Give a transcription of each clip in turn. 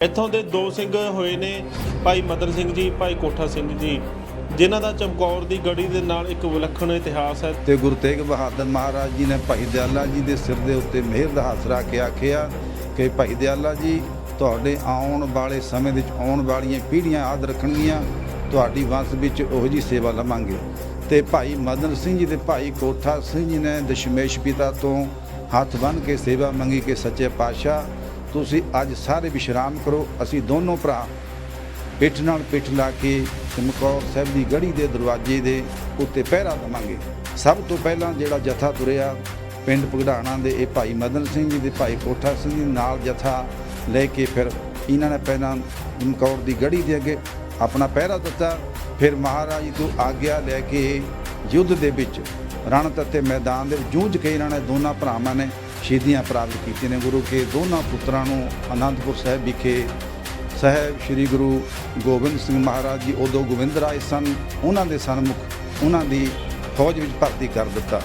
ਇੱਥੋਂ ਦੇ ਦੋ ਸਿੰਘ ਹੋਏ ਨੇ, ਭਾਈ ਮਦਨ ਸਿੰਘ ਜੀ, ਭਾਈ ਕੋਠਾ ਸਿੰਘ ਜੀ, ਜਿਨ੍ਹਾਂ ਦਾ ਚਮਕੌਰ ਦੀ ਗੜੀ ਦੇ ਨਾਲ ਇੱਕ ਵਿਲੱਖਣ ਇਤਿਹਾਸ ਹੈ। ਤੇ ਗੁਰੂ ਤੇਗ ਬਹਾਦਰ ਮਹਾਰਾਜ ਜੀ ਨੇ ਭਾਈ ਦਿਆਲਾ ਜੀ ਦੇ ਸਿਰ ਦੇ ਉੱਤੇ ਮਿਹਰ ਦਾ ਹੱਥ ਰੱਖ ਕੇ ਆਖਿਆ ਕਿ ਭਾਈ ਦਿਆਲਾ ਜੀ, ਤੁਹਾਡੇ ਆਉਣ ਵਾਲੇ ਸਮੇਂ ਵਿੱਚ ਆਉਣ ਵਾਲੀਆਂ ਪੀੜ੍ਹੀਆਂ ਆਦ ਰੱਖਣਗੀਆਂ, ਤੁਹਾਡੀ ਵੰਸ਼ ਵਿੱਚ ਉਹ ਜੀ ਸੇਵਾ ਲਵਾਂਗੇ। ਤੇ ਭਾਈ ਮਦਨ ਸਿੰਘ ਜੀ ਤੇ ਭਾਈ ਕੋਠਾ ਸਿੰਘ ਜੀ ਨੇ ਦਸ਼ਮੇਸ਼ ਪਿਤਾ ਤੋਂ ਹੱਥ ਬੰਨ੍ਹ ਕੇ ਸੇਵਾ ਮੰਗੀ ਕਿ ਸੱਚੇ ਪਾਤਸ਼ਾਹ ਤੁਸੀਂ ਅੱਜ ਸਾਰੇ ਵਿਸ਼ਰਾਮ ਕਰੋ। ਅਸੀਂ ਦੋਨੋਂ ਭਰਾ ਪਿੱਠ ਨਾਲ ਪਿੱਠ ਲਾ ਕੇ ਚਮਕੌਰ ਸਾਹਿਬ ਦੀ ਗੜੀ ਦੇ ਦਰਵਾਜ਼ੇ ਦੇ ਉੱਤੇ ਪਹਿਰਾ ਦਵਾਂਗੇ। ਸਭ ਤੋਂ ਪਹਿਲਾਂ ਜਿਹੜਾ ਜਥਾ ਤੁਰਿਆ, ਪਿੰਡ ਪਗੜਾਣਾ ਦੇ ਇਹ ਭਾਈ ਮਦਨ ਸਿੰਘ ਜੀ ਦੇ ਭਾਈ ਕੋਠਾ ਸਿੰਘ ਜੀ ਨਾਲ ਜਥਾ ਲੈ ਕੇ ਫਿਰ ਇਹਨਾਂ ਨੇ ਪਹਿਲਾਂ ਚਮਕੌਰ ਦੀ ਗੜੀ ਦੇ ਅੱਗੇ ਆਪਣਾ ਪਹਿਰਾ ਦਿੱਤਾ। ਫਿਰ ਮਹਾਰਾਜ ਤੋਂ ਆਗਿਆ ਲੈ ਕੇ ਯੁੱਧ ਦੇ ਵਿੱਚ ਰਣਤ ਅਤੇ ਮੈਦਾਨ ਦੇ ਵਿੱਚ ਜੂਝ ਕੇ ਇਹਨਾਂ ਨੇ ਦੋਨਾਂ ਭਰਾਵਾਂ ਨੇ ਸ਼ਹੀਦੀਆਂ ਪ੍ਰਾਪਤ ਕੀਤੀਆਂ ਨੇ। ਗੁਰੂ ਕੇ ਦੋਨਾਂ ਪੁੱਤਰਾਂ ਨੂੰ ਅਨੰਦਪੁਰ ਸਾਹਿਬ ਵਿਖੇ ਸਾਹਿਬ ਸ੍ਰੀ ਗੁਰੂ ਗੋਬਿੰਦ ਸਿੰਘ ਮਹਾਰਾਜ ਜੀ, ਉਦੋਂ ਗੋਬਿੰਦ ਰਾਏ ਸਨ। ਉਹਨਾਂ ਦੇ ਸਨਮੁਖ ਉਹਨਾਂ ਦੀ ਫੌਜ ਵਿੱਚ ਭਰਤੀ ਕਰ ਦਿੱਤਾ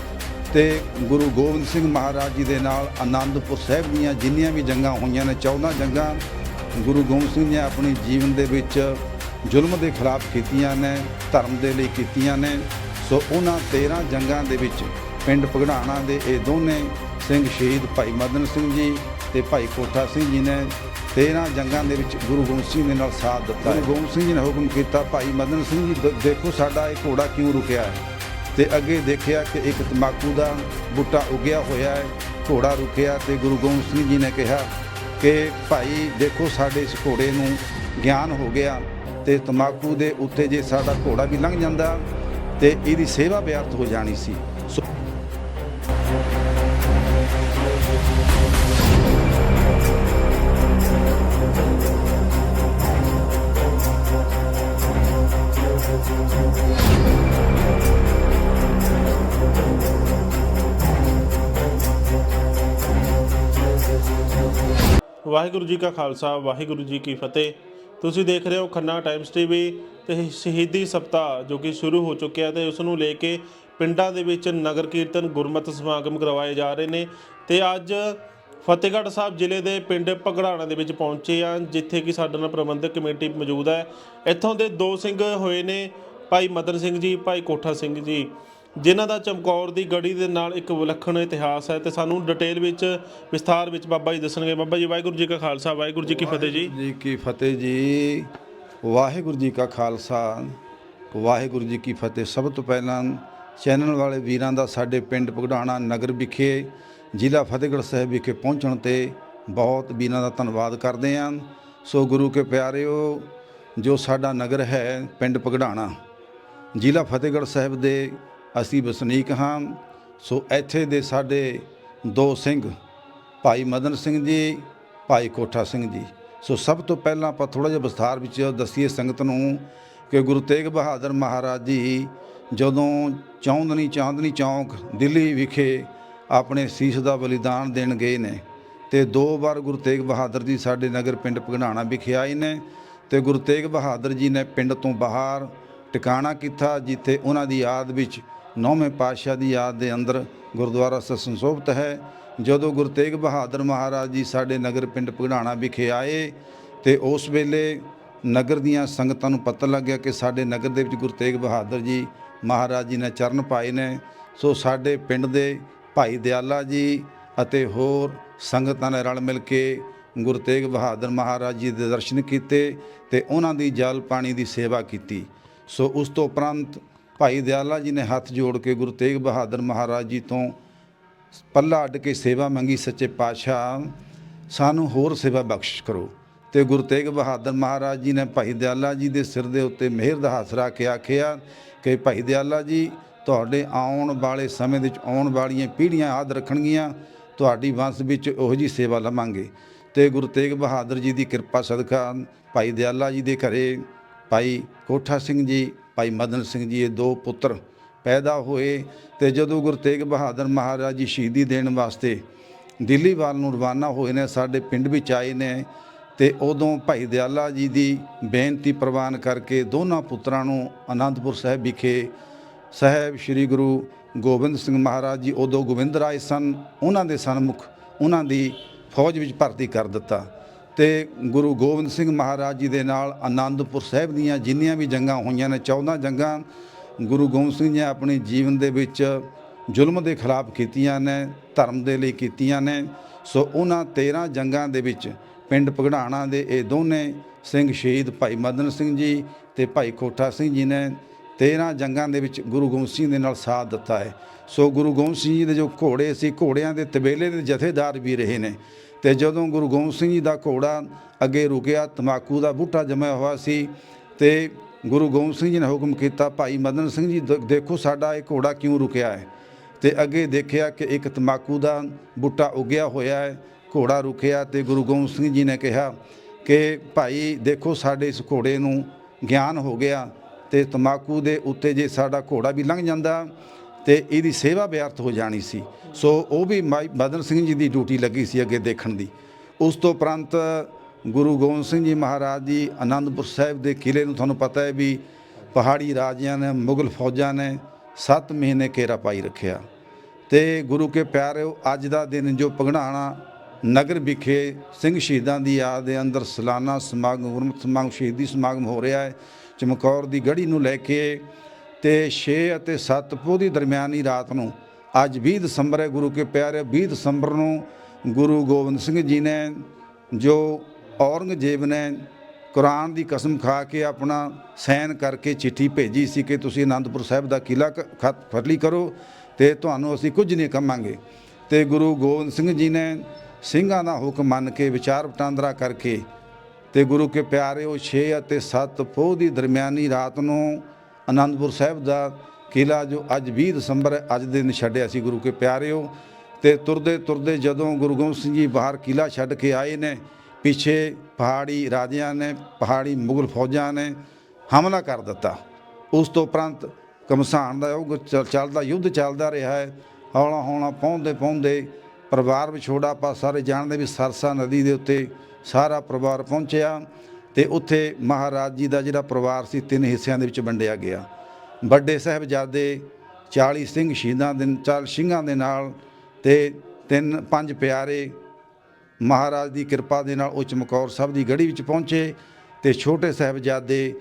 ਤੇ ਗੁਰੂ ਗੋਬਿੰਦ ਸਿੰਘ ਮਹਾਰਾਜ ਜੀ ਦੇ ਨਾਲ ਆਨੰਦਪੁਰ ਸਾਹਿਬ ਦੀਆਂ ਜਿੰਨੀਆਂ ਵੀ ਜੰਗਾਂ ਹੋਈਆਂ ਨੇ 14 ਜੰਗਾਂ ਗੁਰੂ ਗੋਬਿੰਦ ਸਿੰਘ ਨੇ ਆਪਣੀ ਜੀਵਨ ਦੇ ਵਿੱਚ ਜ਼ੁਲਮ ਦੇ ਖਿਲਾਫ ਕੀਤੀਆਂ ਨੇ, ਧਰਮ ਦੇ ਲਈ ਕੀਤੀਆਂ ਨੇ। ਸੋ ਉਹਨਾਂ 13 ਜੰਗਾਂ ਦੇ ਵਿੱਚ ਪਿੰਡ ਪਗੜਾਣਾ ਦੇ ਇਹ ਦੋਨੇ ਸਿੰਘ ਸ਼ਹੀਦ ਭਾਈ ਮਦਨ ਸਿੰਘ ਜੀ ਤੇ ਭਾਈ ਕੋਠਾ ਸਿੰਘ ਜੀ ਨੇ 13 ਜੰਗਾਂ ਦੇ ਵਿੱਚ ਗੁਰੂ ਗੋਬਿੰਦ ਸਿੰਘ ਦੇ ਨਾਲ ਸਾਥ ਦਿੱਤਾ ਗੁਰੂ ਗੋਬਿੰਦ ਸਿੰਘ ਜੀ ਨੇ ਹੁਕਮ ਕੀਤਾ, ਭਾਈ ਮਦਨ ਸਿੰਘ ਜੀ, ਦ- ਦੇਖੋ ਸਾਡਾ ਇਹ ਘੋੜਾ ਕਿਉਂ ਰੁਕਿਆ ਹੈ? ਤੇ ਅੱਗੇ ਦੇਖਿਆ ਕਿ ਇੱਕ ਤਮਾਕੂ ਦਾ ਬੂਟਾ ਉਗਿਆ ਹੋਇਆ ਹੈ, ਘੋੜਾ ਰੁਕਿਆ ਤੇ ਗੁਰੂ ਗੋਬਿੰਦ ਸਿੰਘ ਜੀ ਨੇ ਕਿਹਾ ਕਿ ਭਾਈ ਦੇਖੋ ਸਾਡੇ ਇਸ ਘੋੜੇ ਨੂੰ ਗਿਆਨ ਹੋ ਗਿਆ ਤੇ ਤਮਾਕੂ ਦੇ ਉੱਤੇ ਜੇ ਸਾਡਾ ਘੋੜਾ ਵੀ ਲੰਘ ਜਾਂਦਾ ਤੇ ਇਹਦੀ ਸੇਵਾ ਵਿਅਰਥ ਹੋ ਜਾਣੀ ਸੀ। ਸੋ ਵਾਹਿਗੁਰੂ ਜੀ ਕਾ ਖਾਲਸਾ, ਵਾਹਿਗੁਰੂ ਜੀ ਕੀ ਫਤਿਹ। ਤੁਸੀਂ ਦੇਖ ਰਹੇ ਹੋ ਖੰਨਾ ਟਾਈਮਸ ਟੀਵੀ ਤੇ ਸ਼ਹੀਦੀ ਸਪਤਾਹ ਜੋ ਕਿ ਸ਼ੁਰੂ ਹੋ ਚੁੱਕਿਆ ਤੇ ਉਸ ਨੂੰ ਲੈ ਕੇ ਪਿੰਡਾਂ ਦੇ ਵਿੱਚ ਨਗਰ ਕੀਰਤਨ ਗੁਰਮਤਿ ਸਮਾਗਮ ਕਰਵਾਏ ਜਾ ਰਹੇ ਨੇ ਤੇ ਅੱਜ ਫਤਿਹਗੜ੍ਹ ਸਾਹਿਬ ਜ਼ਿਲ੍ਹੇ ਦੇ ਪਿੰਡ ਭਗੜਾਣਾ ਦੇ ਵਿੱਚ ਪਹੁੰਚੇ ਆ ਜਿੱਥੇ ਕਿ ਸਾਡੇ ਨਾਲ ਪ੍ਰਬੰਧਕ ਕਮੇਟੀ ਮੌਜੂਦ ਹੈ। ਇੱਥੋਂ ਦੇ ਦੋ ਸਿੰਘ ਹੋਏ ਨੇ, ਭਾਈ ਮਦਨ ਸਿੰਘ ਜੀ, ਭਾਈ ਕੋਠਾ ਸਿੰਘ ਜੀ, ਜਿਨ੍ਹਾਂ ਦਾ ਚਮਕੌਰ ਦੀ ਗੜੀ ਦੇ ਨਾਲ ਇੱਕ ਵਿਲੱਖਣ ਇਤਿਹਾਸ ਹੈ ਤੇ ਸਾਨੂੰ ਡਿਟੇਲ ਵਿੱਚ, ਵਿਸਥਾਰ ਵਿੱਚ ਬਾਬਾ ਜੀ ਦੱਸਣਗੇ। ਬਾਬਾ ਜੀ, ਵਾਹਿਗੁਰੂ ਜੀ ਕਾ ਖਾਲਸਾ, ਵਾਹਿਗੁਰੂ ਜੀ ਕੀ ਫਤਿਹ ਜੀ। ਜੀ ਕੀ ਫਤਿਹ ਜੀ। ਵਾਹਿਗੁਰੂ ਜੀ ਕਾ ਖਾਲਸਾ, ਵਾਹਿਗੁਰੂ ਜੀ ਕੀ ਫਤਿਹ। ਸਭ ਤੋਂ ਪਹਿਲਾਂ ਚੈਨਲ ਵਾਲੇ ਵੀਰਾਂ ਦਾ ਸਾਡੇ ਪਿੰਡ ਪਗੜਾਣਾ ਨਗਰ ਵਿਖੇ ਜ਼ਿਲ੍ਹਾ ਫਤਿਹਗੜ੍ਹ ਸਾਹਿਬ ਵਿਖੇ ਪਹੁੰਚਣ ਤੇ ਬਹੁਤ ਵੀਰਾਂ ਦਾ ਧੰਨਵਾਦ ਕਰਦੇ ਹਾਂ ਸੋ ਗੁਰੂ ਕੇ ਪਿਆਰਿਓ, ਜੋ ਸਾਡਾ ਨਗਰ ਹੈ ਪਿੰਡ ਪਗੜਾਣਾ ਜ਼ਿਲ੍ਹਾ ਫਤਿਹਗੜ੍ਹ ਸਾਹਿਬ ਦੇ ਅਸੀਂ ਵਸਨੀਕ ਹਾਂ। ਸੋ ਇੱਥੇ ਦੇ ਸਾਡੇ ਦੋ ਸਿੰਘ, ਭਾਈ ਮਦਨ ਸਿੰਘ ਜੀ, ਭਾਈ ਕੋਠਾ ਸਿੰਘ ਜੀ। ਸੋ ਸਭ ਤੋਂ ਪਹਿਲਾਂ ਆਪਾਂ ਥੋੜਾ ਜਿਹਾ ਵਿਸਥਾਰ ਵਿੱਚ ਦੱਸੀਏ ਸੰਗਤ ਨੂੰ ਕਿ ਗੁਰੂ ਤੇਗ ਬਹਾਦਰ ਮਹਾਰਾਜ ਜੀ ਜਦੋਂ ਚੌਂਦਨੀ ਚਾਂਦਨੀ ਚੌਂਕ ਦਿੱਲੀ ਵਿਖੇ ਆਪਣੇ ਸੀਸ ਦਾ ਬਲੀਦਾਨ ਦੇਣ ਗਏ ਨੇ। ਤੇ ਦੋ ਵਾਰ ਗੁਰੂ ਤੇਗ ਬਹਾਦਰ ਜੀ ਸਾਡੇ ਨਗਰ ਪਿੰਡ ਪਗੜਾਣਾ ਵਿਖੇ ਆਏ ਨੇ ਤੇ ਗੁਰੂ ਤੇਗ ਬਹਾਦਰ ਜੀ ਨੇ ਪਿੰਡ ਤੋਂ ਬਾਹਰ ਟਿਕਾਣਾ ਕੀਤਾ, ਜਿੱਥੇ ਉਹਨਾਂ ਦੀ ਯਾਦ ਵਿੱਚ ਨੌਵੇਂ ਪਾਤਸ਼ਾਹ ਦੀ ਯਾਦ ਦੇ ਅੰਦਰ ਗੁਰਦੁਆਰਾ ਸੰਸੋਭਤ ਹੈ। ਜਦੋਂ ਗੁਰੂ ਤੇਗ ਬਹਾਦਰ ਮਹਾਰਾਜ ਜੀ ਸਾਡੇ ਨਗਰ ਪਿੰਡ ਪਗੜਾਣਾ ਵਿਖੇ ਆਏ ਤੇ ਉਸ ਵੇਲੇ ਨਗਰ ਦੀਆਂ ਸੰਗਤਾਂ ਨੂੰ ਪਤਾ ਲੱਗਿਆ ਕਿ ਸਾਡੇ ਨਗਰ ਦੇ ਵਿੱਚ ਗੁਰੂ ਤੇਗ ਬਹਾਦਰ ਜੀ ਮਹਾਰਾਜ ਜੀ ਨੇ ਚਰਨ ਪਾਏ ਨੇ। ਸੋ ਸਾਡੇ ਪਿੰਡ ਦੇ ਭਾਈ ਦਿਆਲਾ ਜੀ ਅਤੇ ਹੋਰ ਸੰਗਤਾਂ ਨੇ ਰਲ ਮਿਲ ਕੇ ਗੁਰੂ ਤੇਗ ਬਹਾਦਰ ਮਹਾਰਾਜ ਜੀ ਦੇ ਦਰਸ਼ਨ ਕੀਤੇ ਤੇ ਉਹਨਾਂ ਦੀ ਜਲ ਪਾਣੀ ਦੀ ਸੇਵਾ ਕੀਤੀ। ਸੋ ਉਸ ਤੋਂ ਉਪਰੰਤ ਭਾਈ ਦਿਆਲਾ ਜੀ ਨੇ ਹੱਥ ਜੋੜ ਕੇ ਗੁਰੂ ਤੇਗ ਬਹਾਦਰ ਮਹਾਰਾਜ ਜੀ ਤੋਂ ਪੱਲਾ ਅੱਡ ਕੇ ਸੇਵਾ ਮੰਗੀ ਸੱਚੇ ਪਾਤਸ਼ਾਹ, ਸਾਨੂੰ ਹੋਰ ਸੇਵਾ ਬਖਸ਼ਿਸ਼ ਕਰੋ। ਤੇ ਗੁਰੂ ਤੇਗ ਬਹਾਦਰ ਮਹਾਰਾਜ ਜੀ ਨੇ ਭਾਈ ਦਿਆਲਾ ਜੀ ਦੇ ਸਿਰ ਦੇ ਉੱਤੇ ਮਿਹਰ ਦਾ ਹੱਥ ਰੱਖ ਕੇ ਆਖਿਆ ਕਿ ਭਾਈ ਦਿਆਲਾ ਜੀ ਤੁਹਾਡੇ ਆਉਣ ਵਾਲੇ ਸਮੇਂ ਵਿੱਚ ਆਉਣ ਵਾਲੀਆਂ ਪੀੜ੍ਹੀਆਂ ਆਦ ਰੱਖਣਗੀਆਂ, ਤੁਹਾਡੀ ਵੰਸ਼ ਵਿੱਚ ਉਹੋ ਜੀ ਸੇਵਾ ਲਵਾਂਗੇ। ਤੇ ਗੁਰੂ ਤੇਗ ਬਹਾਦਰ ਜੀ ਦੀ ਕਿਰਪਾ ਸਦਕਾ ਭਾਈ ਦਿਆਲਾ ਜੀ ਦੇ ਘਰੇ, ਭਾਈ ਕੋਠਾ ਸਿੰਘ ਜੀ, ਭਾਈ ਮਦਨ ਸਿੰਘ ਜੀ, ਇਹ ਦੋ ਪੁੱਤਰ ਪੈਦਾ ਹੋਏ ਤੇ ਜਦੋਂ ਗੁਰੂ ਤੇਗ ਬਹਾਦਰ ਮਹਾਰਾਜ ਜੀ ਸ਼ਹੀਦੀ ਦੇਣ ਵਾਸਤੇ ਦਿੱਲੀ ਵੱਲ ਨੂੰ ਰਵਾਨਾ ਹੋਏ ਨੇ, ਸਾਡੇ ਪਿੰਡ ਵਿੱਚ ਆਏ ਨੇ ਤੇ ਉਦੋਂ ਭਾਈ ਦਿਆਲਾ ਜੀ ਦੀ ਬੇਨਤੀ ਪ੍ਰਵਾਨ ਕਰਕੇ ਦੋਨਾਂ ਪੁੱਤਰਾਂ ਨੂੰ ਅਨੰਦਪੁਰ ਸਾਹਿਬ ਵਿਖੇ ਸਾਹਿਬ ਸ੍ਰੀ ਗੁਰੂ ਗੋਬਿੰਦ ਸਿੰਘ ਮਹਾਰਾਜ ਜੀ ਉਦੋਂ ਗੋਬਿੰਦ ਰਾਏ ਸਨ, ਉਹਨਾਂ ਦੇ ਸਨਮੁਖ ਉਹਨਾਂ ਦੀ ਫੌਜ ਵਿੱਚ ਭਰਤੀ ਕਰ ਦਿੱਤਾ ਤੇ ਗੁਰੂ ਗੋਬਿੰਦ ਸਿੰਘ ਮਹਾਰਾਜ ਜੀ ਦੇ ਨਾਲ ਆਨੰਦਪੁਰ ਸਾਹਿਬ ਦੀਆਂ ਜਿੰਨੀਆਂ ਵੀ ਜੰਗਾਂ ਹੋਈਆਂ ਨੇ 14 ਜੰਗਾਂ ਗੁਰੂ ਗੋਬਿੰਦ ਸਿੰਘ ਜੀ ਨੇ ਆਪਣੇ ਜੀਵਨ ਦੇ ਵਿੱਚ ਜ਼ੁਲਮ ਦੇ ਖਿਲਾਫ ਕੀਤੀਆਂ ਨੇ, ਧਰਮ ਦੇ ਲਈ ਕੀਤੀਆਂ ਨੇ, ਸੋ ਉਹਨਾਂ 13 ਜੰਗਾਂ ਦੇ ਵਿੱਚ ਪਿੰਡ ਪਗੜਾਣਾ ਦੇ ਇਹ ਦੋਨੇ ਸਿੰਘ ਸ਼ਹੀਦ ਭਾਈ ਮਦਨ ਸਿੰਘ ਜੀ ਤੇ ਭਾਈ ਕੋਠਾ ਸਿੰਘ ਜੀ ਨੇ 13 ਜੰਗਾਂ ਦੇ ਵਿੱਚ ਗੁਰੂ ਗੋਬਿੰਦ ਸਿੰਘ ਦੇ ਨਾਲ ਸਾਥ ਦਿੱਤਾ ਹੈ। ਸੋ ਗੁਰੂ ਗੋਬਿੰਦ ਸਿੰਘ ਜੀ ਦੇ ਜੋ ਘੋੜੇ ਸੀ, ਘੋੜਿਆਂ ਦੇ ਤਬੇਲੇ ਦੇ ਜਥੇਦਾਰ ਵੀ ਰਹੇ ਨੇ। ਤੇ ਜਦੋਂ ਗੁਰੂ ਗੋਬਿੰਦ ਸਿੰਘ ਜੀ ਦਾ ਘੋੜਾ ਅੱਗੇ ਰੁਕਿਆ ਤਮਾਕੂ ਦਾ ਬੂਟਾ ਜਮਿਆ ਹੋਇਆ ਸੀ ਤੇ ਗੁਰੂ ਗੋਬਿੰਦ ਸਿੰਘ ਜੀ ਨੇ ਹੁਕਮ ਕੀਤਾ, ਭਾਈ ਮਦਨ ਸਿੰਘ ਜੀ ਦੇਖੋ ਸਾਡਾ ਇਹ ਘੋੜਾ ਕਿਉਂ ਰੁਕਿਆ ਹੈ? ਤੇ ਅੱਗੇ ਦੇਖਿਆ ਕਿ ਇੱਕ ਤਮਾਕੂ ਦਾ ਬੂਟਾ ਉੱਗਿਆ ਹੋਇਆ ਹੈ, ਘੋੜਾ ਰੁਕਿਆ ਤੇ ਗੁਰੂ ਗੋਬਿੰਦ ਸਿੰਘ ਜੀ ਨੇ ਕਿਹਾ ਕਿ, ਭਾਈ ਦੇਖੋ ਸਾਡੇ ਇਸ ਘੋੜੇ ਨੂੰ ਗਿਆਨ ਹੋ ਗਿਆ ਤੇ ਤਮਾਕੂ ਦੇ ਉੱਤੇ ਜੇ ਸਾਡਾ ਘੋੜਾ ਵੀ ਲੰਘ ਜਾਂਦਾ ਤੇ ਇਹਦੀ ਸੇਵਾ ਵਿਅਰਥ ਹੋ ਜਾਣੀ ਸੀ। ਸੋ ਉਹ ਵੀ ਮਾਈ ਮਦਨ ਸਿੰਘ ਜੀ ਦੀ ਡਿਊਟੀ ਲੱਗੀ ਸੀ ਅੱਗੇ ਦੇਖਣ ਦੀ। ਉਸ ਤੋਂ ਉਪਰੰਤ ਗੁਰੂ ਗੋਬਿੰਦ ਸਿੰਘ ਜੀ ਮਹਾਰਾਜ ਜੀ ਆਨੰਦਪੁਰ ਸਾਹਿਬ ਦੇ ਕਿਲੇ ਨੂੰ ਤੁਹਾਨੂੰ ਪਤਾ ਹੈ ਵੀ ਪਹਾੜੀ ਰਾਜਿਆਂ ਨੇ, ਮੁਗਲ ਫੌਜਾਂ ਨੇ 7 ਮਹੀਨੇ ਘੇਰਾ ਪਾਈ ਰੱਖਿਆ। ਤੇ ਗੁਰੂ ਕੇ ਪਿਆਰਿਓ, ਅੱਜ ਦਾ ਦਿਨ ਜੋ ਪਗੜਾਣਾ ਨਗਰ ਵਿਖੇ ਸਿੰਘ ਸ਼ਹੀਦਾਂ ਦੀ ਯਾਦ ਦੇ ਅੰਦਰ ਸਾਲਾਨਾ ਸਮਾਗਮ, ਗੁਰਮਤਿ ਸਮਾਗਮ, ਸ਼ਹੀਦੀ ਸਮਾਗਮ ਹੋ ਰਿਹਾ ਹੈ ਚਮਕੌਰ ਦੀ ਗੜੀ ਨੂੰ ਲੈ ਕੇ ਤੇ 6 ਅਤੇ 7 ਪੋਹ ਦੀ ਦਰਮਿਆਨੀ ਰਾਤ ਨੂੰ ਅੱਜ 20 ਦਸੰਬਰ ਹੈ। ਗੁਰੂ ਕੇ ਪਿਆਰੇ 20 ਦਸੰਬਰ ਨੂੰ ਗੁਰੂ ਗੋਬਿੰਦ ਸਿੰਘ ਜੀ ਨੇ ਜੋ ਔਰੰਗਜ਼ੇਬ ਨੇ ਕੁਰਾਨ ਦੀ ਕਸਮ ਖਾ ਕੇ ਆਪਣਾ ਸਾਈਨ ਕਰਕੇ ਚਿੱਠੀ ਭੇਜੀ ਸੀ ਕਿ ਤੁਸੀਂ ਆਨੰਦਪੁਰ ਸਾਹਿਬ ਦਾ ਕਿਲਾ ਕ- ਖਤ ਫਤਲੀ ਕਰੋ ਤੇ ਤੁਹਾਨੂੰ ਅਸੀਂ ਕੁਝ ਨਹੀਂ ਕਮਾਂਗੇ। ਤੇ ਗੁਰੂ ਗੋਬਿੰਦ ਸਿੰਘ ਜੀ ਨੇ ਸਿੰਘਾਂ ਦਾ ਹੁਕਮ ਮੰਨ ਕੇ ਵਿਚਾਰ ਵਟਾਂਦਰਾ ਕਰਕੇ ਤੇ ਗੁਰੂ ਕੇ ਪਿਆਰੇ ਉਹ 6 ਅਤੇ 7 ਪੋਹ ਦੀ ਦਰਮਿਆਨੀ ਰਾਤ ਨੂੰ ਆਨੰਦਪੁਰ ਸਾਹਿਬ ਦਾ ਕਿਲਾ ਜੋ ਅੱਜ 20 ਦਸੰਬਰ ਅੱਜ ਦੇ ਦਿਨ ਛੱਡਿਆ ਸੀ ਗੁਰੂ ਕੇ ਪਿਆਰਿਓ। ਤੇ ਤੁਰਦੇ ਤੁਰਦੇ ਜਦੋਂ ਗੁਰੂ ਗੋਬਿੰਦ ਸਿੰਘ ਜੀ ਬਾਹਰ ਕਿਲਾ ਛੱਡ ਕੇ ਆਏ ਨੇ, ਪਿੱਛੇ ਪਹਾੜੀ ਰਾਜਿਆਂ ਨੇ, ਪਹਾੜੀ ਮੁਗਲ ਫੌਜਾਂ ਨੇ ਹਮਲਾ ਕਰ ਦਿੱਤਾ। ਉਸ ਤੋਂ ਉਪਰੰਤ ਕਮਸਾਨ ਦਾ ਯੁੱਗ ਚ- ਚੱਲਦਾ ਯੁੱਧ ਚੱਲਦਾ ਰਿਹਾ ਹੈ, ਹੌਲਾ ਹੌਲਾ ਪਹੁੰਚਦੇ ਪਹੁੰਚਦੇ ਪਰਿਵਾਰ ਵਿਛੋੜਾ ਆਪਾਂ ਸਾਰੇ ਜਾਣਦੇ ਵੀ ਸਰਸਾ ਨਦੀ ਦੇ ਉੱਤੇ ਸਾਰਾ ਪਰਿਵਾਰ ਪਹੁੰਚਿਆ ਤੇ ਉੱਥੇ ਮਹਾਰਾਜ ਜੀ ਦਾ ਜਿਹੜਾ ਪਰਿਵਾਰ ਸੀ, ਤਿੰਨ ਹਿੱਸਿਆਂ ਦੇ ਵਿੱਚ ਵੰਡਿਆ ਗਿਆ। ਵੱਡੇ ਸਾਹਿਬਜ਼ਾਦੇ 40 ਸਿੰਘ ਸ਼ਹੀਦਾਂ ਦੇ, ਚਾਲ ਸਿੰਘਾਂ ਦੇ ਨਾਲ ਤੇ ਤਿੰਨ, ਪੰਜ ਪਿਆਰੇ ਮਹਾਰਾਜ ਦੀ ਕਿਰਪਾ ਦੇ ਨਾਲ ਉਹ ਚਮਕੌਰ ਸਾਹਿਬ ਦੀ ਗੜੀ ਵਿੱਚ ਪਹੁੰਚੇ ਤੇ ਛੋਟੇ ਸਾਹਿਬਜ਼ਾਦੇ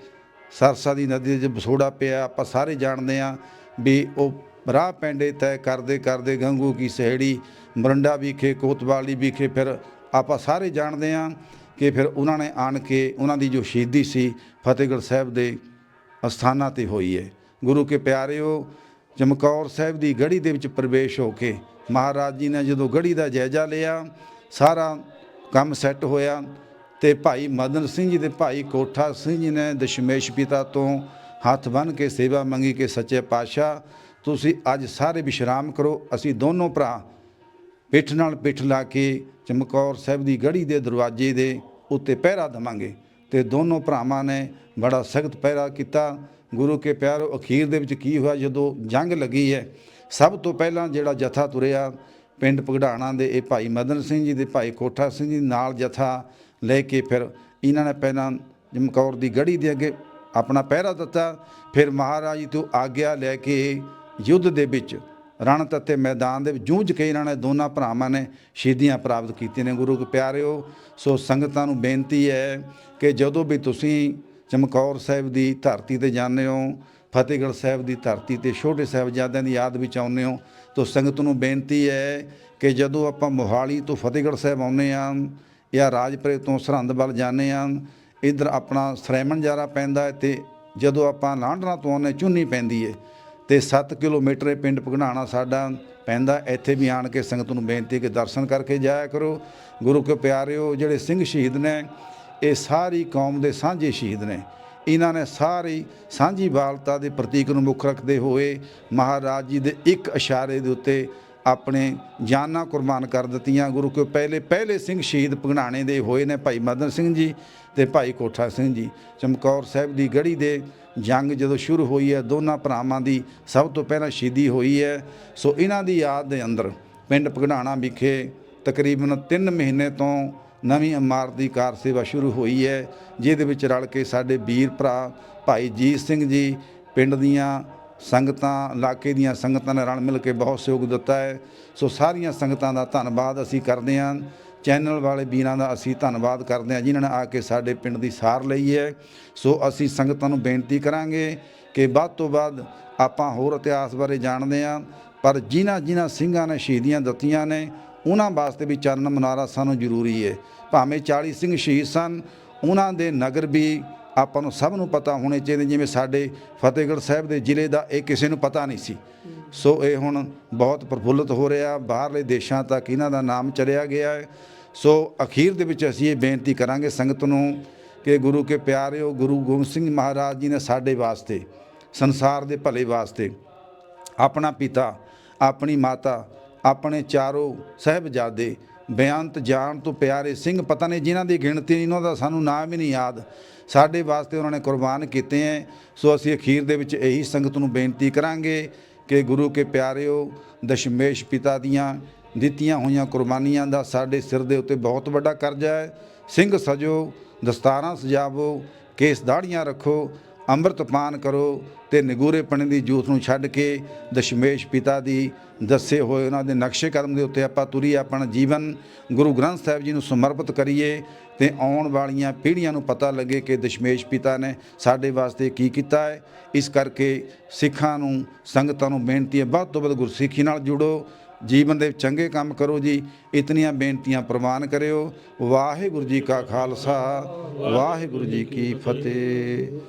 ਸਰਸਾ ਦੀ ਨਦੀ ਦੇ ਵਿਛੋੜਾ ਪਿਆ। ਆਪਾਂ ਸਾਰੇ ਜਾਣਦੇ ਆ ਵੀ ਉਹ ਰਾਹ ਪੈਂਡੇ ਤੈਅ ਕਰਦੇ ਕਰਦੇ ਗੰਗੂ ਕੀ ਸਹਿੜੀ, ਮਰੰਡਾ ਵਿਖੇ, ਕੋਤਵਾਲੀ ਵਿਖੇ, ਫਿਰ ਆਪਾਂ ਸਾਰੇ ਜਾਣਦੇ ਆ ਕਿ ਫਿਰ ਉਹਨਾਂ ਨੇ ਆਣ ਕੇ ਉਹਨਾਂ ਦੀ ਜੋ ਸ਼ਹੀਦੀ ਸੀ ਫਤਿਹਗੜ੍ਹ ਸਾਹਿਬ ਦੇ ਅਸਥਾਨਾਂ ਤੇ ਹੋਈ ਹੈ। ਗੁਰੂ ਕੇ ਪਿਆਰਿਓ, ਚਮਕੌਰ ਸਾਹਿਬ ਦੀ ਗੜੀ ਦੇ ਵਿੱਚ ਪ੍ਰਵੇਸ਼ ਹੋ ਕੇ ਮਹਾਰਾਜ ਜੀ ਨੇ ਜਦੋਂ ਗੜੀ ਦਾ ਜਾਇਜ਼ਾ ਲਿਆ, ਸਾਰਾ ਕੰਮ ਸੈੱਟ ਹੋਇਆ ਤੇ ਭਾਈ ਮਦਨ ਸਿੰਘ ਜੀ ਤੇ ਭਾਈ ਕੋਠਾ ਸਿੰਘ ਜੀ ਨੇ ਦਸ਼ਮੇਸ਼ ਪਿਤਾ ਤੋਂ ਹੱਥ ਬੰਨ੍ਹ ਕੇ ਸੇਵਾ ਮੰਗੀ ਕਿ ਸੱਚੇ ਪਾਤਸ਼ਾਹ ਤੁਸੀਂ ਅੱਜ ਸਾਰੇ ਵਿਸ਼ਰਾਮ ਕਰੋ। ਅਸੀਂ ਦੋਨੋਂ ਭਰਾ ਪਿੱਠ ਨਾਲ ਪਿੱਠ ਲਾ ਕੇ ਚਮਕੌਰ ਸਾਹਿਬ ਦੀ ਗੜੀ ਦੇ ਦਰਵਾਜ਼ੇ ਦੇ ਉੱਤੇ ਪਹਿਰਾ ਦਵਾਂਗੇ ਤੇ ਦੋਨੋਂ ਭਰਾਵਾਂ ਨੇ ਬੜਾ ਸਖਤ ਪਹਿਰਾ ਕੀਤਾ। ਗੁਰੂ ਕੇ ਪਿਆਰੋ, ਅਖੀਰ ਦੇ ਵਿੱਚ ਕੀ ਹੋਇਆ? ਜਦੋਂ ਜੰਗ ਲੱਗੀ ਹੈ, ਸਭ ਤੋਂ ਪਹਿਲਾਂ ਜਿਹੜਾ ਜਥਾ ਤੁਰਿਆ, ਪਿੰਡ ਪਗੜਾਣਾ ਦੇ ਇਹ ਭਾਈ ਮਦਨ ਸਿੰਘ ਜੀ ਦੇ ਭਾਈ ਕੋਠਾ ਸਿੰਘ ਜੀ ਨਾਲ ਜਥਾ ਲੈ ਕੇ ਫਿਰ ਇਹਨਾਂ ਨੇ ਪਹਿਲਾਂ ਚਮਕੌਰ ਦੀ ਗੜੀ ਦੇ ਅੱਗੇ ਆਪਣਾ ਪਹਿਰਾ ਦਿੱਤਾ। ਫਿਰ ਮਹਾਰਾਜ ਜੀ ਤੋਂ ਆਗਿਆ ਲੈ ਕੇ ਯੁੱਧ ਦੇ ਵਿੱਚ ਰਣਤ ਅਤੇ ਮੈਦਾਨ ਦੇ ਵਿੱਚ ਜੂਝ ਕੇ ਇਹਨਾਂ ਨੇ ਦੋਨਾਂ ਭਰਾਵਾਂ ਨੇ ਸ਼ਹੀਦੀਆਂ ਪ੍ਰਾਪਤ ਕੀਤੀਆਂ ਨੇ। ਗੁਰੂ ਕੇ ਪਿਆਰਿਓ, ਸੋ ਸੰਗਤਾਂ ਨੂੰ ਬੇਨਤੀ ਹੈ ਕਿ ਜਦੋਂ ਵੀ ਤੁਸੀਂ ਚਮਕੌਰ ਸਾਹਿਬ ਦੀ ਧਰਤੀ ਤੇ ਜਾਂਦੇ ਹੋ, ਫਤਿਹਗੜ੍ਹ ਸਾਹਿਬ ਦੀ ਧਰਤੀ ਤੇ ਛੋਟੇ ਸਾਹਿਬਜ਼ਾਦਿਆਂ ਦੀ ਯਾਦ ਵਿੱਚ ਆਉਂਦੇ ਹੋ, ਤਾਂ ਸੰਗਤ ਨੂੰ ਬੇਨਤੀ ਹੈ ਕਿ ਜਦੋਂ ਆਪਾਂ ਮੋਹਾਲੀ ਤੋਂ ਫਤਿਹਗੜ੍ਹ ਸਾਹਿਬ ਆਉਂਦੇ ਹਾਂ ਜਾਂ ਰਾਜਪੁਰੇ ਤੋਂ ਸਰਹੰਦ ਵੱਲ ਜਾਂਦੇ ਹਾਂ, ਇਧਰ ਆਪਣਾ ਸਰੈਮਨ ਜਾਰਾ ਪੈਂਦਾ ਹੈ ਤੇ ਜਦੋਂ ਆਪਾਂ ਲਾਂਡਰਾਂ ਤੋਂ ਆਉਂਦੇ ਚੁੰਨੀ ਪੈਂਦੀ ਹੈ। ਤੇ 7 ਕਿਲੋਮੀਟਰ ਇਹ ਪਿੰਡ ਪਗਣਾਣਾ ਸਾਡਾ ਪੈਂਦਾ, ਇੱਥੇ ਵੀ ਆਣ ਕੇ ਸੰਗਤ ਨੂੰ ਬੇਨਤੀ ਕਿ ਦਰਸ਼ਨ ਕਰਕੇ ਜਾਇਆ ਕਰੋ। ਗੁਰੂ ਕੇ ਪਿਆਰਿਓ, ਜਿਹੜੇ ਸਿੰਘ ਸ਼ਹੀਦ ਨੇ, ਇਹ ਸਾਰੀ ਕੌਮ ਦੇ ਸਾਂਝੇ ਸ਼ਹੀਦ ਨੇ। ਇਹਨਾਂ ਨੇ ਸਾਰੀ ਸਾਂਝੀ ਬਾਲਤਾ ਦੇ ਪ੍ਰਤੀਕ ਨੂੰ ਮੁੱਖ ਰੱਖਦੇ ਹੋਏ ਮਹਾਰਾਜ ਜੀ ਦੇ ਇੱਕ ਇਸ਼ਾਰੇ ਦੇ ਉੱਤੇ ਆਪਣੇ ਜਾਨਾਂ ਕੁਰਬਾਨ ਕਰ ਦਿੱਤੀਆਂ। ਗੁਰੂ ਕੇ ਪਹਿਲੇ ਪਹਿਲੇ ਸਿੰਘ ਸ਼ਹੀਦ ਪਗਣਾਣੇ ਦੇ ਹੋਏ ਨੇ ਭਾਈ ਮਦਨ ਸਿੰਘ ਜੀ ਤੇ ਭਾਈ ਕੋਠਾ ਸਿੰਘ ਜੀ। ਚਮਕੌਰ ਸਾਹਿਬ ਦੀ ਗੜੀ ਦੇ ਜੰਗ ਜਦੋਂ ਸ਼ੁਰੂ ਹੋਈ ਹੈ, ਦੋਨਾਂ ਭਰਾਵਾਂ ਦੀ ਸਭ ਤੋਂ ਪਹਿਲਾਂ ਸ਼ਹੀਦੀ ਹੋਈ ਹੈ। ਸੋ ਇਹਨਾਂ ਦੀ ਯਾਦ ਦੇ ਅੰਦਰ ਪਿੰਡ ਪਗੜਾਣਾ ਵਿਖੇ ਤਕਰੀਬਨ 3 ਮਹੀਨੇ ਤੋਂ ਨਵੀਂ ਇਮਾਰਤ ਦੀ ਕਾਰ ਸੇਵਾ ਸ਼ੁਰੂ ਹੋਈ ਹੈ, ਜਿਹਦੇ ਵਿੱਚ ਰਲ ਕੇ ਸਾਡੇ ਵੀਰ ਭਰਾ ਭਾਈ ਜੀਤ ਸਿੰਘ ਜੀ, ਪਿੰਡ ਦੀਆਂ ਸੰਗਤਾਂ, ਇਲਾਕੇ ਦੀਆਂ ਸੰਗਤਾਂ ਨੇ ਰਲ ਮਿਲ ਕੇ ਬਹੁਤ ਸਹਿਯੋਗ ਦਿੱਤਾ ਹੈ। ਸੋ ਸਾਰੀਆਂ ਸੰਗਤਾਂ ਦਾ ਧੰਨਵਾਦ ਅਸੀਂ ਕਰਦੇ ਹਾਂ। ਚੈਨਲ ਵਾਲੇ ਵੀਰਾਂ ਦਾ ਅਸੀਂ ਧੰਨਵਾਦ ਕਰਦੇ ਹਾਂ, ਜਿਨ੍ਹਾਂ ਨੇ ਆ ਕੇ ਸਾਡੇ ਪਿੰਡ ਦੀ ਸਾਰ ਲਈ ਹੈ। ਸੋ ਅਸੀਂ ਸੰਗਤਾਂ ਨੂੰ ਬੇਨਤੀ ਕਰਾਂਗੇ ਕਿ ਵੱਧ ਤੋਂ ਵੱਧ ਆਪਾਂ ਹੋਰ ਇਤਿਹਾਸ ਬਾਰੇ ਜਾਣਦੇ ਹਾਂ। ਪਰ ਜਿਨ੍ਹਾਂ ਜਿਨ੍ਹਾਂ ਸਿੰਘਾਂ ਨੇ ਸ਼ਹੀਦੀਆਂ ਦਿੱਤੀਆਂ ਨੇ, ਉਹਨਾਂ ਵਾਸਤੇ ਵੀ ਚਰਨ ਮਨਾਰਾ ਸਾਨੂੰ ਜ਼ਰੂਰੀ ਹੈ। ਭਾਵੇਂ 40 ਸਿੰਘ ਸ਼ਹੀਦ ਸਨ, ਉਹਨਾਂ ਦੇ ਨਗਰ ਵੀ ਆਪਾਂ ਨੂੰ ਸਭ ਨੂੰ ਪਤਾ ਹੋਣੇ ਚਾਹੀਦੇ, ਜਿਵੇਂ ਸਾਡੇ ਫਤਿਹਗੜ੍ਹ ਸਾਹਿਬ ਦੇ ਜ਼ਿਲ੍ਹੇ ਦਾ ਇਹ ਕਿਸੇ ਨੂੰ ਪਤਾ ਨਹੀਂ ਸੀ। ਸੋ ਇਹ ਹੁਣ ਬਹੁਤ ਪ੍ਰਫੁੱਲਤ ਹੋ ਰਿਹਾ, ਬਾਹਰਲੇ ਦੇਸ਼ਾਂ ਤੱਕ ਇਹਨਾਂ ਦਾ ਨਾਮ ਚਲਿਆ ਗਿਆ ਹੈ। ਸੋ ਅਖੀਰ ਦੇ ਵਿੱਚ ਅਸੀਂ ਇਹ ਬੇਨਤੀ ਕਰਾਂਗੇ ਸੰਗਤ ਨੂੰ ਕਿ ਗੁਰੂ ਕੇ ਪਿਆਰਿਓ, ਗੁਰੂ ਗੋਬਿੰਦ ਸਿੰਘ ਮਹਾਰਾਜ ਜੀ ਨੇ ਸਾਡੇ ਵਾਸਤੇ, ਸੰਸਾਰ ਦੇ ਭਲੇ ਵਾਸਤੇ ਆਪਣਾ ਪਿਤਾ, ਆਪਣੀ ਮਾਤਾ, ਆਪਣੇ ਚਾਰੋਂ ਸਹਿਬਜ਼ਾਦੇ ਬੇਅੰਤ ਜਾਨ ਤੋਂ ਪਿਆਰੇ ਸਿੰਘ, ਪਤਾ ਨਹੀਂ ਜਿਨ੍ਹਾਂ ਦੀ ਗਿਣਤੀ ਨਹੀਂ, ਉਹਨਾਂ ਦਾ ਸਾਨੂੰ ਨਾਮ ਹੀ ਨਹੀਂ ਯਾਦ। ਸਾਡੇ ਵਾਸਤੇ ਉਹਨਾਂ ਨੇ ਕੁਰਬਾਨ ਕੀਤੇ ਹੈ ਸੋ ਅਸੀਂ ਅਖੀਰ ਦੇ ਵਿੱਚ ਇਹੀ ਸੰਗਤ ਨੂੰ ਬੇਨਤੀ ਕਰਾਂਗੇ ਕਿ ਗੁਰੂ ਕੇ ਪਿਆਰਿਓ, ਦਸ਼ਮੇਸ਼ ਪਿਤਾ ਦੀਆਂ ਦਿੱਤੀਆਂ ਹੋਈਆਂ ਕੁਰਬਾਨੀਆਂ ਦਾ ਸਾਡੇ ਸਿਰ ਦੇ ਉੱਤੇ ਬਹੁਤ ਵੱਡਾ ਕਰਜ਼ਾ ਹੈ। ਸਿੰਘ ਸਜੋ, ਦਸਤਾਰਾਂ ਸਜਾਵੋ, ਕੇਸ ਦਾੜੀਆਂ ਰੱਖੋ ਅੰਮ੍ਰਿਤ ਪਾਨ ਕਰੋ ਤੇ ਨਿਗੂਰੇ ਪਣੇ ਦੀ ਜੂਥ ਨੂੰ ਛੱਡ ਕੇ ਦਸ਼ਮੇਸ਼ ਪਿਤਾ ਦੀ ਦੱਸੇ ਹੋਏ ਉਹਨਾਂ ਦੇ ਨਕਸ਼ੇ ਕਦਮ ਦੇ ਉੱਤੇ ਆਪਾਂ ਤੁਰੀਏ ਆਪਣਾ ਜੀਵਨ ਗੁਰੂ ਗ੍ਰੰਥ ਸਾਹਿਬ ਜੀ ਨੂੰ ਸਮਰਪਿਤ ਕਰੀਏ ਤੇ ਆਉਣ ਵਾਲੀਆਂ ਪੀੜ੍ਹੀਆਂ ਨੂੰ ਪਤਾ ਲੱਗੇ ਕਿ ਦਸ਼ਮੇਸ਼ ਪਿਤਾ ਨੇ ਸਾਡੇ ਵਾਸਤੇ ਕੀ ਕੀਤਾ ਹੈ। ਇਸ ਕਰਕੇ ਸਿੱਖਾਂ ਨੂੰ, ਸੰਗਤਾਂ ਨੂੰ ਬੇਨਤੀ ਹੈ, ਵੱਧ ਤੋਂ ਵੱਧ ਗੁਰਸਿੱਖੀ ਨਾਲ ਜੁੜੋ, ਜੀਵਨ ਦੇ ਚੰਗੇ ਕੰਮ ਕਰੋ ਜੀ, ਇਤਨੀਆਂ ਬੇਨਤੀਆਂ ਪ੍ਰਵਾਨ ਕਰਿਓ। ਵਾਹਿਗੁਰੂ ਜੀ ਕਾ ਖਾਲਸਾ, ਵਾਹਿਗੁਰੂ ਜੀ ਕੀ ਫਤਿਹ।